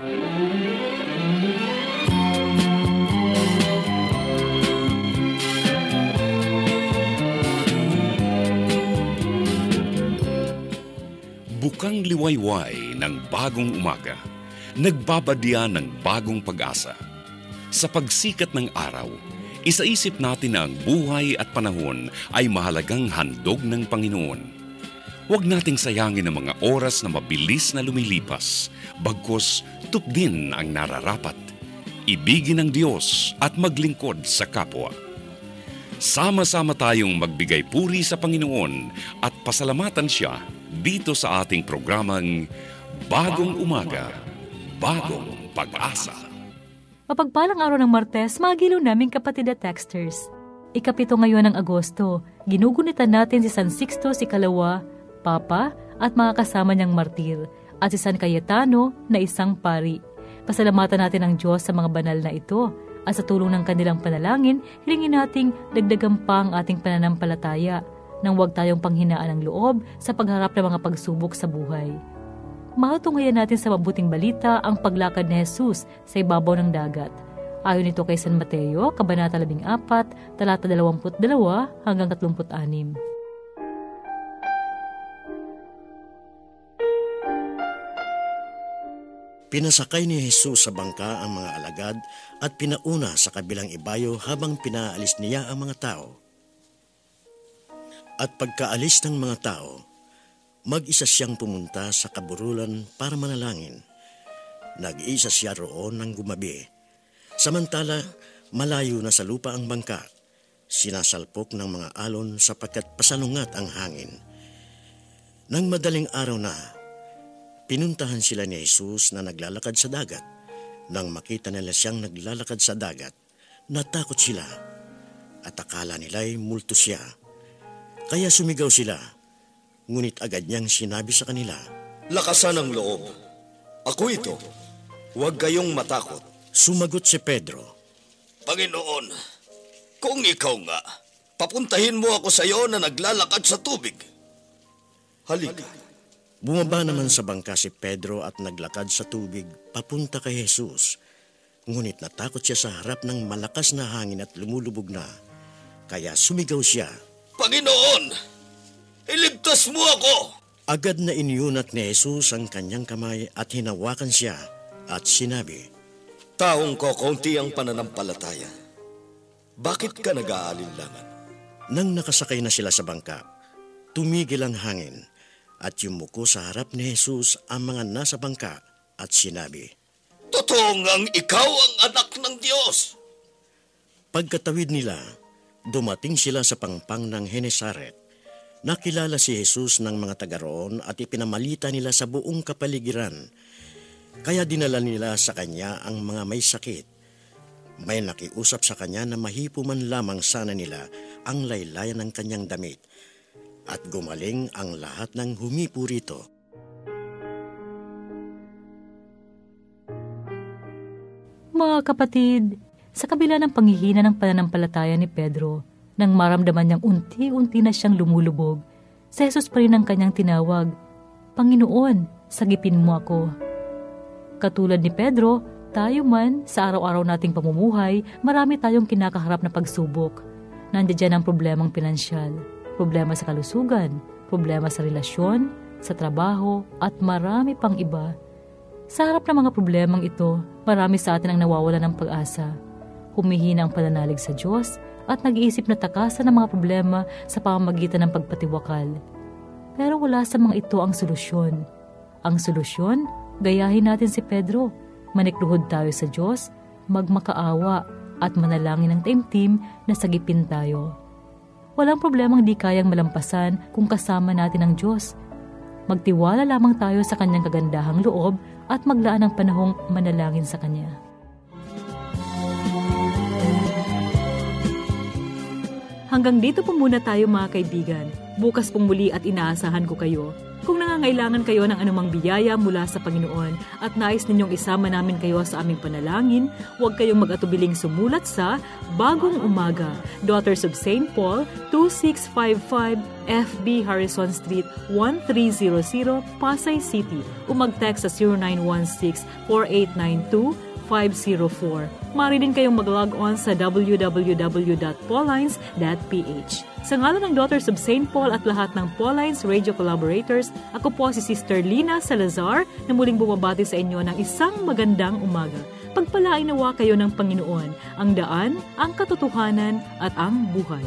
Bukang liwayway ng bagong umaga, nagbabadya ng bagong pag-asa. Sa pagsikat ng araw, isaisip natin na ang buhay at panahon ay mahalagang handog ng Panginoon. Huwag nating sayangin ang mga oras na mabilis na lumilipas, bagkus tupdin ang nararapat. Ibigin ng Diyos at maglingkod sa kapwa. Sama-sama tayong magbigay puri sa Panginoon at pasalamatan siya dito sa ating programang Bagong Umaga, Bagong Pag-asa. Mapagpalang araw ng Martes, magilo naming kapatid at texters. Ikapito ngayon ng Agosto, ginugunitan natin si San Sixto si Kalawa, Papa at mga kasama niyang martir, at si San Cayetano na isang pari. Pasalamatan natin ang Diyos sa mga banal na ito at sa tulong ng kanilang panalangin, hilingin nating dagdagan pa ang ating pananampalataya nang huwag tayong panghinaan ng loob sa pagharap ng mga pagsubok sa buhay. Mahatunghayan natin sa mabuting balita ang paglakad ni Jesus sa ibabaw ng dagat. Ayon ito kay San Mateo, Kabanata 14, talata 22 hanggang 36. Pinasakay ni Jesus sa bangka ang mga alagad at pinauna sa kabilang ibayo habang pinaalis niya ang mga tao. At pagkaalis ng mga tao, mag-isa siyang pumunta sa kaburulan para manalangin. Nag-isa siya roon ng gumabi. Samantala, malayo na sa lupa ang bangka. Sinasalpok ng mga alon sapagkat pasalungat ang hangin. Nang madaling araw na, pinuntahan sila ni Jesus na naglalakad sa dagat. Nang makita nila siyang naglalakad sa dagat, natakot sila at akala nila'y multo siya. Kaya sumigaw sila, ngunit agad niyang sinabi sa kanila, Lakasan ang loob. Ako ito. Huwag kayong matakot. Sumagot si Pedro, Panginoon, kung ikaw nga, papuntahin mo ako sa iyo na naglalakad sa tubig. Halika. Bumaba naman sa bangka si Pedro at naglakad sa tubig papunta kay Jesus. Ngunit natakot siya sa harap ng malakas na hangin at lumulubog na. Kaya sumigaw siya, Panginoon, iligtas mo ako! Agad na inyunat ni Jesus ang kanyang kamay at hinawakan siya at sinabi, Taong ko konti ang pananampalataya. Bakit ka nag-aalinlangan? Nang nakasakay na sila sa bangka, tumigil ang hangin at yumuko sa harap ni Jesus ang mga nasa bangka at sinabi, Totoo ngang ikaw ang anak ng Diyos. Pagkatawid nila, dumating sila sa pangpang ng Henesaret. Nakilala si Jesus ng mga taga roon at ipinamalita nila sa buong kapaligiran. Kaya dinala nila sa kanya ang mga may sakit. May nakiusap sa kanya na mahipo man lamang sana nila ang laylayan ng kanyang damit. At gumaling ang lahat ng humipo rito. Mga kapatid, sa kabila ng panghihina ng pananampalataya ni Pedro, nang maramdaman niyang unti-unti na siyang lumulubog, si Jesus pa rin ang kanyang tinawag, Panginoon, sagipin mo ako. Katulad ni Pedro, tayo man sa araw-araw nating pamumuhay, marami tayong kinakaharap na pagsubok. Nandiyan ang problemang pinansyal, problema sa kalusugan, problema sa relasyon, sa trabaho, at marami pang iba. Sa harap ng mga problemang ito, marami sa atin ang nawawala ng pag-asa. Humihina ang pananalig sa Diyos at nag-iisip na takasan ang mga problema sa pamamagitan ng pagpatiwakal. Pero wala sa mga ito ang solusyon. Ang solusyon, gayahin natin si Pedro. Manikluhod tayo sa Diyos, magmakaawa at manalangin ng taimtim na sagipin tayo. Walang problemang di kayang malampasan kung kasama natin ang Diyos. Magtiwala lamang tayo sa kanyang kagandahang loob at maglaan ng panahong manalangin sa Kanya. Hanggang dito po muna tayo mga kaibigan. Bukas pong muli at inaasahan ko kayo. Kung nangangailangan kayo ng anumang biyaya mula sa Panginoon at nais ninyong isama namin kayo sa aming panalangin, huwag kayong mag-atubiling sumulat sa Bagong Umaga, Daughters of St. Paul, 2655 FB Harrison Street, 1300, Pasay City. O mag-text sa 0916 4892 504. Mari din kayong mag-log on sa www.paulines.ph. Sa ngalan ng Daughters of St. Paul at lahat ng Paulines Radio Collaborators, ako po si Sister Lina Salazar na muling bumabati sa inyo ng isang magandang umaga. Pagpalain nawa kayo ng Panginoon, ang daan, ang katotohanan at ang buhay.